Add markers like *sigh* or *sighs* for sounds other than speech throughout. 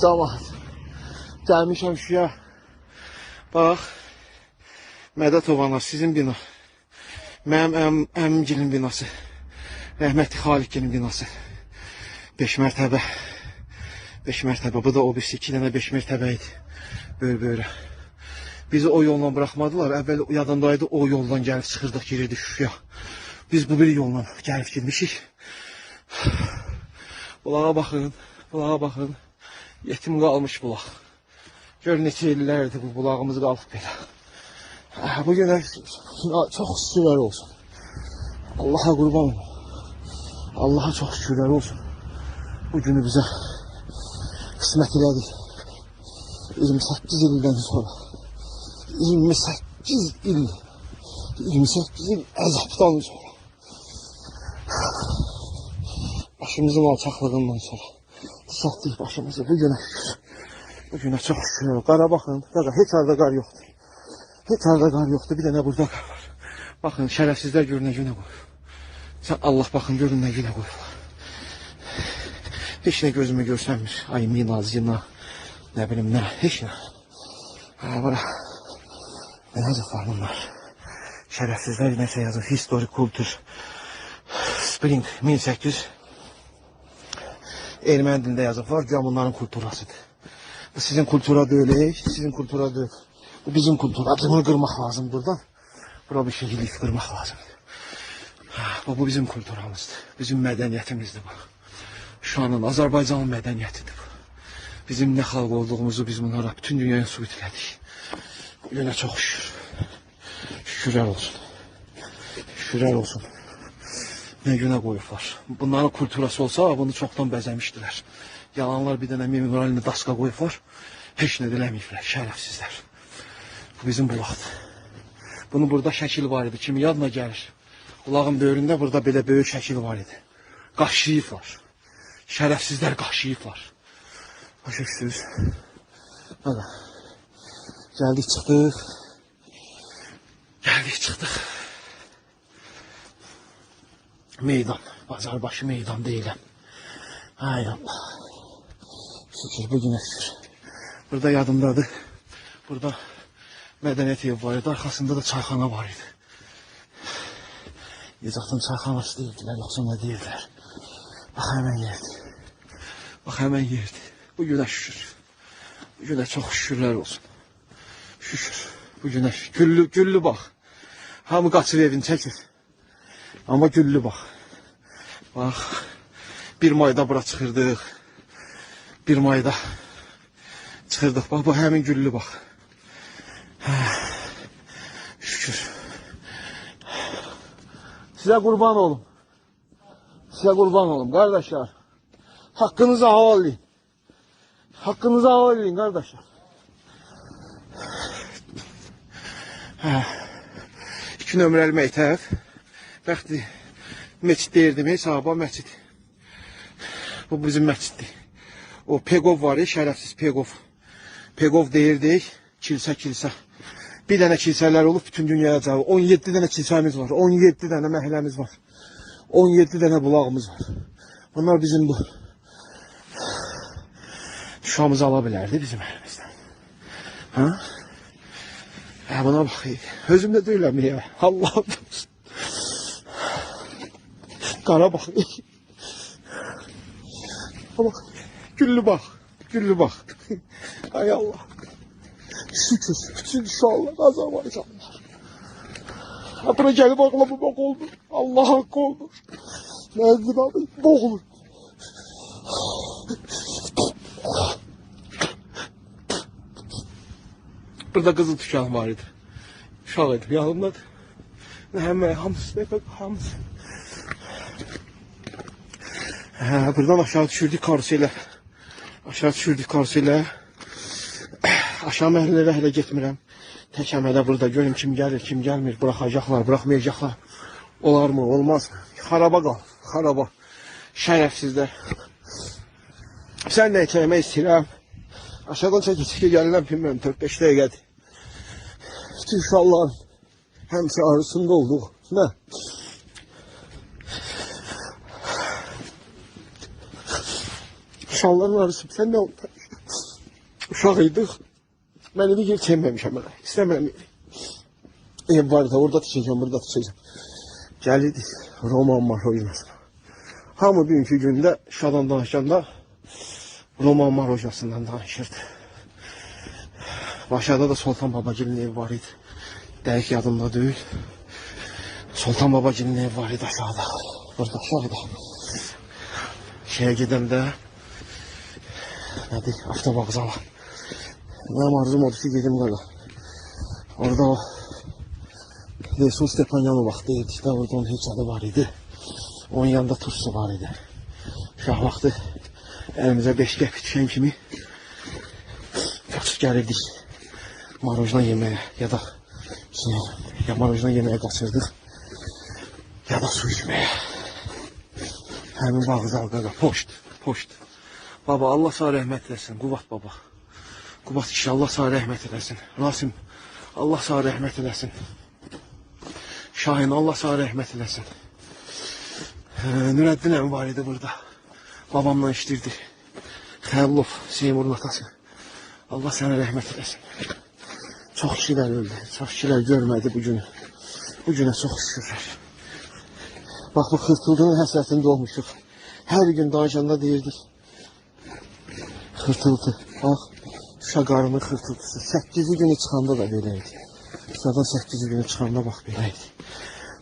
Camaat. Gəlmişəm şuya. Bax. Mədət ovanlar sizin bina. Mənim əm, əmimgilin binası. Rəhmətli Xalikgilin binası. 5 mərtəbə. 5 mərtəbə. Bu da o birisi 2 dənə 5 mərtəbə idi. Böyle. Bizi o yolla bırakmadılar. Əvvəl yadındaydı o yoldan gəlib çıxırdıq, girirdik şuşaya. Biz bu bir yolla gəlib girmişik. *sighs* Bulağa baxın, bulağa baxın. Yetim qalmış bulaq. Gör neçə illərdir bu bulağımız qalıb belə. Ah, Bu günə çox şükürlər olsun. Allaha qurban olum. Allaha çox şükürlər olsun. Bu günü bizə qismət elədi. 28 ildən sonra 28 il 28 il əzabdan sonra başımızın alçaqlığından sonra satdıq başımızı bu günə şükür. Bu günə çox şükür. Qara baxın, qaqa heç arada qar yoxdur. Heç arada qar yoxdur. Bir dənə burada qar var. Baxın şərəfsizlər gör nə günə qoyur. Sən Allah baxın görün nə günə qoyurlar. Heç nə gözümə görsənmir. Ay mina, zina, nə bilim nə, heç nə. Ha, bura. Ne yazıklar bunlar. Şerefsizler neyse yazır. History Culture Spring 1800 Ermeni dilinde yazık var. Güya bunların kulturasıdır. Bu sizin kultura değil, sizin kultura değil. Bu bizim kultura. Bunu kırmak lazım buradan. Bura bir şekilde kırmak lazım. Ha, Bu, bu bizim kulturamızdır. Bizim medeniyetimizdir bu. Şu anın Azerbaycan'ın medeniyetidir bu. Bizim ne halk olduğumuzu biz bunlara bütün dünyaya sübut ettik. Bugüne çok şükür. Şükürler olsun. Şükürler olsun. Ne güne koyublar. Bunların kulturası olsa bunu çoktan bəzəmişdilər. Yalanlar bir dənə memorialini daska koyublar. Heç nə eləməyiblər. Şərəfsizlər. Bu bizim bulaqdır. Bunun burada şəkil var idi. Kimi yadına gəlir. Bulağın böyründə burada belə böyük şəkil var idi. Qaşıyıblar. Şərəfsizlər qaşıyıblar. Başa düşdünüz? Hadi. Geldik çıktık. Geldik çıktık. Meydan. Pazarbaşı meydan değilim. Hay Allah. Şükür bugüne şükür. Burada yadımdadır. Burada medeniyet evi var idi. Arkasında da çayxana var idi. Yezatın çayxanası deyildilər, yoxsa nə deyirlər. Bax həmən yerdir. Bax həmən yerdir. Bu günə şükür. Bu günə çox şükürlər olsun. Şükür. Bu günə şükür. Güllü, güllü bax. Hamı qaçır evini çəkir. Amma güllü bax. Bax. Bir mayda bura çıxırdıq. Bir mayda çıxırdıq. Bax bu həmin güllü bax. Şükür. Sizə qurban olum. Sizə qurban olum qardaşlar. Haqqınızı haval edin. Hakkınızı haval edin kardeşler. Hə. İki nömrəli məktəb. Bəxti məscid deyirdim, hesaba məscid. Bu bizim məsciddir. O Pegov var şərəfsiz Pegov. Pegov deyirdik, kilsə kilsə. Bir dənə kilsələr olub bütün dünyaya cavab. 17 dənə kilsəmiz var, 17 dənə məhəlləmiz var. 17 dənə bulağımız var. Bunlar bizim bu Şuşamızı ala bilərdi bizim əlimizdən. Ha? Hə, buna bax. Özüm də deyiləm ya. Allah olsun. Qara bax. Bak. Güllü bax. Güllü bax. Ay Allah. Şükür. Bütün şu Allah Azərbaycanlar. Ha, bura gəlib ağlamı bak oldu. Allah haqqı oldu. Nəzdir abi. Boğulur. Burada kızıl tükan var idi. Uşaq idi, yanımdadır. Həmə, hamısı, ne kadar hamısı. Hə, buradan aşağı düşürdük karuselə. Aşağı düşürdük karuselə. Aşağı məhəllələrə hələ getmirəm. Tək həmələ burada görüm kim gəlir, kim gəlmir. Buraxacaqlar, buraxmayacaqlar. Olar mı, olmaz mı? Xaraba qal, xaraba. Şərəfsizlər. Sən nə çəkmək istəyirəm? Aşağıdan çəkil, çəkil gəlirəm bilmirəm 4-5 dəqiqədir. Bütün uşaqların həmçə arasında olduq. Nə? Uşaqların arası sən nə oldu? Uşaq idik. Mən evi yer çəkməmişəm mən. İstəmirəm evi. Ev var da orada tikəcəm, burada tikəcəm. Gəlirdik Roman marojnasına. Hamı bugünkü gündə şadan danışanda Roman marojnasından danışırdı. Başada da Sultan Babagil'in evi var idi. Dəqiq yadımda deyil. Sultan Babagil'in evi var idi aşağıda. Burada aşağıda. Şeye gedəndə nədir? Avtovağzala. Mənim arzum odur ki, gedim qala. Orada o Resul Stepanyanov vaxtı edikdə orada onun heykəli var idi. Onun yanında turşusu var idi. Şah vaxtı əlimizə 5 qəpik düşən kimi qaçıb gəlirdik. Marojna yeməyə ya da ya marojna yeməyə qaçırdıq ya da su içməyə. Həmin vağzal qaqa, poşt, poşt. Baba Allah sana rəhmət eləsin, Quvat baba. Qubat kişi Allah sana rəhmət eləsin. Rasim Allah sana rəhmət eləsin. Şahin Allah sana rəhmət eləsin. Ee, Nürəddin əmi var idi burada. Babamla işlirdi. Xəllov, Seymurun atası. Allah sənə rəhmət eləsin. Çox kişilər öldü. Çox kişilər görmədi bu günü. Bu günə çox şükürlər. Bax bu xırtıldığın həsrətində olmuşuq. Hər gün danışanda deyirdik. Xırtıldı. Bax, Şuşa qarının xırtıltısı. 8 günü çıxanda da belə idi. Şuşadan 8 günü çıxanda bax belə idi.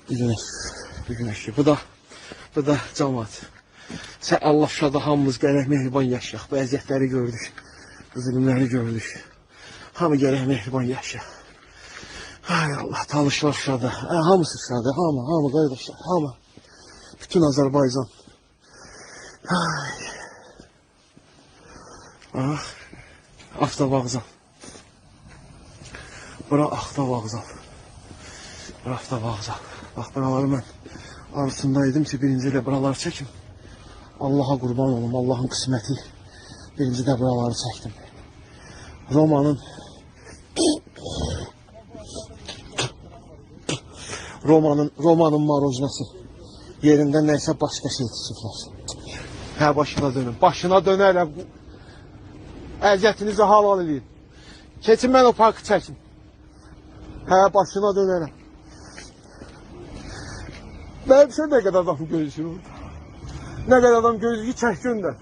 Bu günə şükür. Bu günə şükür. Bu da, bu da camaat. Sən Allah Şuşada hamımız gərək mehriban yaşayaq. Bu əziyyətləri gördük. Bu zülümləri gördük. Hamı gərək mehriban yaşayaq. Ay Allah, talışlar Şuşada. Ə, hamısı Şuşada. Hamı, hamı qardaşlar, hamı. Bütün Azərbaycan. Ay. Ah, avtovağzal. Bura avtovağzal. Bura avtovağzal. Bax, buraları mən arasındaydım ki, birinci ilə buraları çəkim. Allaha qurban olum, Allahın qisməti. Birinci də buraları çəkdim. Romanın Romanın Romanın marojnası yerində nəysə başqa şey tikiblər. Hə başına dönün. Başına dönərəm. Əziyyətinizi halal edin. Keçin mən o parkı çəkin. Hə başına dönərəm. Mənim üçün nə qədər adam gözləyir orada. Nə qədər adam gözləyir çək göndər.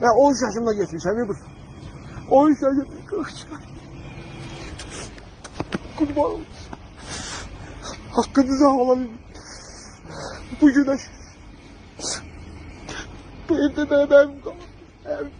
Mən 13 yaşımda getmişəm bu. 13 yaşımda 40 Kurban olsun. Hakkınızı halal edin. Bu güneş. Bu evde de ben kaldım.